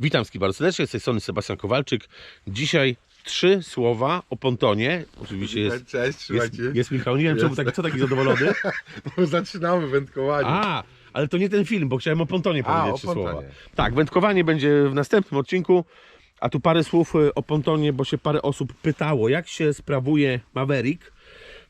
Witam wszystkich bardzo serdecznie, z tej strony Sebastian Kowalczyk. Dzisiaj trzy słowa o pontonie. Oczywiście jest, Cześć, jest, słuchajcie. jest Michał. Nie wiem, czemu taki, co taki zadowolony. Bo zaczynamy wędkowanie. A, ale to nie ten film, bo chciałem o pontonie A, powiedzieć o trzy pontonie. słowa. Tak, wędkowanie będzie w następnym odcinku. A tu parę słów y, o pontonie, bo się parę osób pytało, jak się sprawuje Maverick.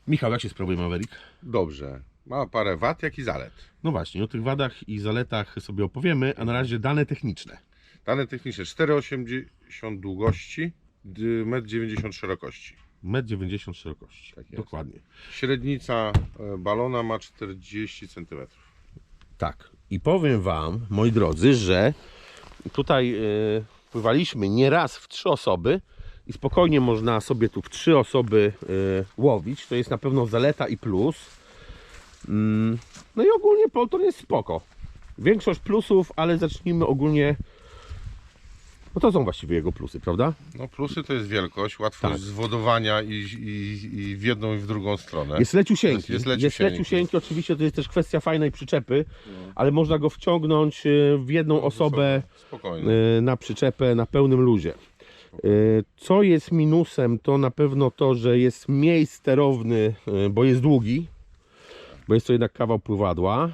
Michał, jak się sprawuje Maverick? Dobrze. Ma parę wad, jak i zalet. No właśnie, o tych wadach i zaletach sobie opowiemy, a na razie dane techniczne. Dane techniczne 4,80 długości, d- 1,90 m szerokości. 1,90 m szerokości. Tak. Dokładnie. Średnica e, balona ma 40 cm. Tak. I powiem Wam, moi drodzy, że tutaj y, pływaliśmy nieraz w trzy osoby i spokojnie można sobie tu w trzy osoby y, łowić. To jest na pewno zaleta i plus. Mm, no i ogólnie ponton jest spoko. Większość plusów, ale zacznijmy ogólnie. No to są właściwie jego plusy, prawda? No plusy to jest wielkość, łatwość Tak. zwodowania i, i, i w jedną i w drugą stronę. Jest leciusieńki. Jest- Jest, leciusieńki. leciusieńki. Oczywiście to jest też kwestia fajnej przyczepy, ale można go wciągnąć y, w jedną osobę. Spokojnie. y, na przyczepę na pełnym luzie. Y, Co jest minusem, to na pewno to, że jest mniej sterowny, y, bo jest długi, bo jest to jednak kawał pływadła.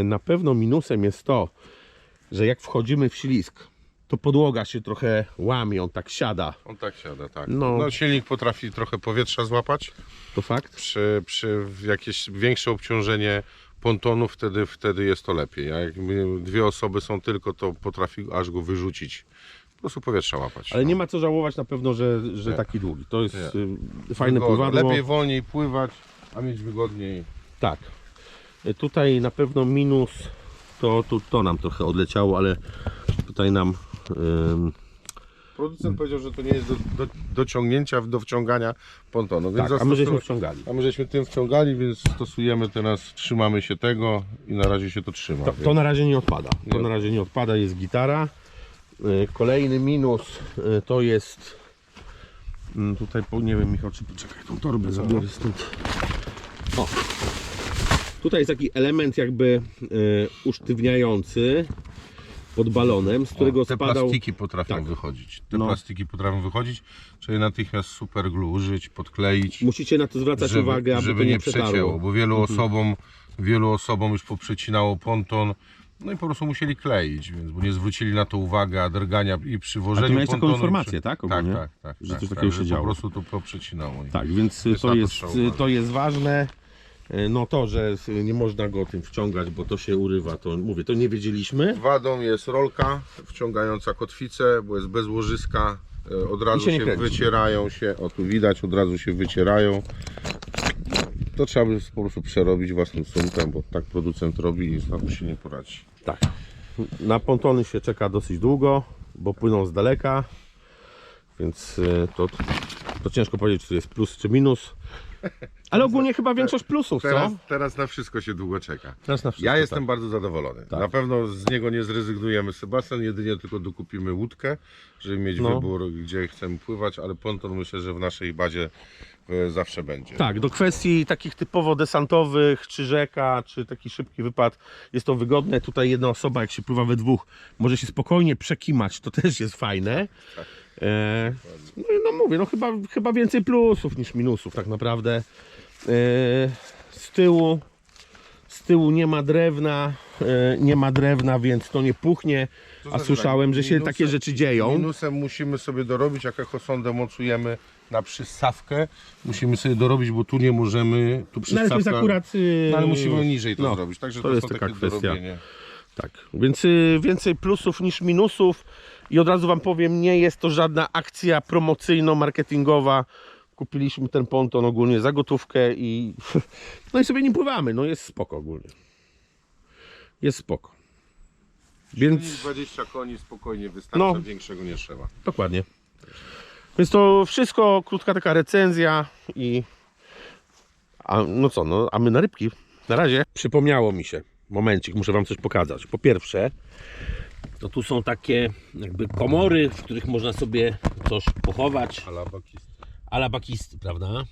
Y, Na pewno minusem jest to, że jak wchodzimy w ślisk, to podłoga się trochę łamie, on tak siada. On tak siada, tak. No. No. silnik potrafi trochę powietrza złapać. To fakt? Przy, przy jakieś większe obciążenie pontonu, wtedy, wtedy jest to lepiej. A jak dwie osoby są tylko, to potrafi aż go wyrzucić. Po prostu powietrza łapać. Ale no. nie ma co żałować na pewno, że, że Nie. taki długi. To jest Nie. y, fajne Wygodnie. pływadło. Lepiej wolniej pływać, a mieć wygodniej. Tak. Y, Tutaj na pewno minus to, to, to nam trochę odleciało, ale tutaj nam Producent powiedział, że to nie jest do, do, do ciągnięcia, do wciągania pontonu. Więc tak, a my żeśmy wciągali. a my żeśmy tym wciągali, więc stosujemy teraz, trzymamy się tego i na razie się to trzyma. To, więc- to na razie nie odpada. To Nie. na razie nie odpada, jest gitara. Y, Kolejny minus y, to jest mm, tutaj, po- nie wiem Michał, czy poczekaj, tą torbę zabiorę stąd. O. Tutaj jest taki element jakby y, usztywniający pod balonem, z którego O, te spadał... plastiki potrafią Tak. wychodzić. Te No. plastiki potrafią wychodzić, czyli natychmiast super glue użyć, podkleić, Musicie na to zwracać żeby, uwagę, aby żeby nie, nie przecięło, bo wielu osobom, wielu osobom już poprzecinało ponton, no i po prostu musieli kleić, więc bo nie zwrócili na to uwagę, a drgania i przy wożeniu miałeś taką informację, tak, Tak, ogólnie? tak, tak. Że tak, coś tak, takiego się że działo. Po prostu to poprzecinało. Tak, więc to jest, to jest ważne. Y, No to, że nie można go tym wciągać, bo to się urywa, to mówię, to nie wiedzieliśmy. Wadą jest rolka wciągająca kotwicę, bo jest bez łożyska. e, Od razu się się, kręci. wycierają się, o tu widać, od razu się wycierają. To trzeba by po prostu przerobić własnym sumpem, bo tak producent robi i to się nie poradzi. Tak. Na pontony się czeka dosyć długo, bo płyną z daleka, więc y, to, to ciężko powiedzieć, czy to jest plus czy minus. Ale ogólnie chyba większość plusów, Teraz, co? teraz na wszystko się długo czeka. Teraz na wszystko, Ja jestem tak. bardzo zadowolony. Tak. Na pewno z niego nie zrezygnujemy, Sebastian, jedynie tylko dokupimy łódkę, żeby mieć No. wybór, gdzie chcemy pływać, ale ponton myślę, że w naszej bazie zawsze będzie. Tak, do kwestii takich typowo desantowych, czy rzeka, czy taki szybki wypad, jest to wygodne. Tutaj jedna osoba, jak się pływa we dwóch, może się spokojnie przekimać, to też jest fajne. E, no, no mówię, no chyba, chyba więcej plusów niż minusów tak naprawdę. E, z tyłu z tyłu nie ma drewna, e, nie ma drewna, więc to nie puchnie. A znaczy słyszałem, tak, że się minusem- takie rzeczy dzieją. Minusem musimy sobie dorobić, jak echosondę mocujemy na przystawkę. Musimy sobie dorobić, bo tu nie możemy, tu No ale przystawka... jest akurat. y, No, ale musimy niżej to no, zrobić, także to to, jest taka takie kwestia. dorobienie. Tak, więc y, więcej plusów niż minusów i od razu Wam powiem, nie jest to żadna akcja promocyjno-marketingowa. Kupiliśmy ten ponton ogólnie za gotówkę i no i sobie nim pływamy, no jest spoko ogólnie. Jest spoko. Więc... Więc 20 koni spokojnie wystarcza, No. większego nie trzeba. dokładnie. Więc to wszystko, krótka taka recenzja i a, no co, no a my na rybki. Na razie przypomniało mi się, momencik, muszę Wam coś pokazać. Po pierwsze, to tu są takie jakby komory, w których można sobie coś pochować. Alabakist. Alabakisty, prawda?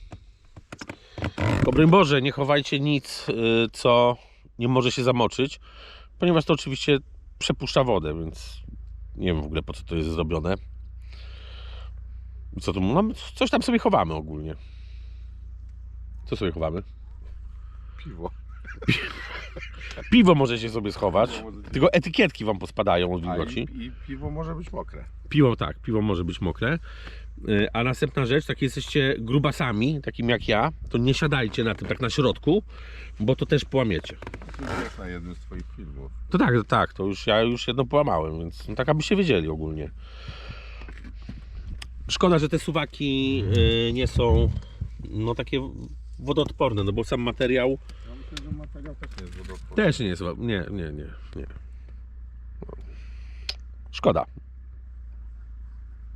Tylko broń Boże, nie chowajcie nic, y, co nie może się zamoczyć, ponieważ to oczywiście przepuszcza wodę, więc Nie wiem w ogóle po co to jest zrobione. Co tu mamy? Coś tam sobie chowamy ogólnie. Co sobie chowamy? Piwo. Piwo możecie sobie schować. Tylko etykietki wam pospadają od wilgoci. i, i piwo może być mokre. Piwo tak, piwo może być mokre. Y, A następna rzecz, jak jesteście grubasami, takim jak ja, to nie siadajcie na tym tak na środku, bo to też połamiecie. To jest na jednym z twoich filmów. To tak, tak, to już ja już jedno połamałem, więc no, tak abyście wiedzieli ogólnie. Szkoda, że te suwaki y, nie są no takie wodoodporne, no bo sam materiał Ja myślę, że też nie jest wodoodporny. też nie jest, nie, nie, nie, nie. Szkoda.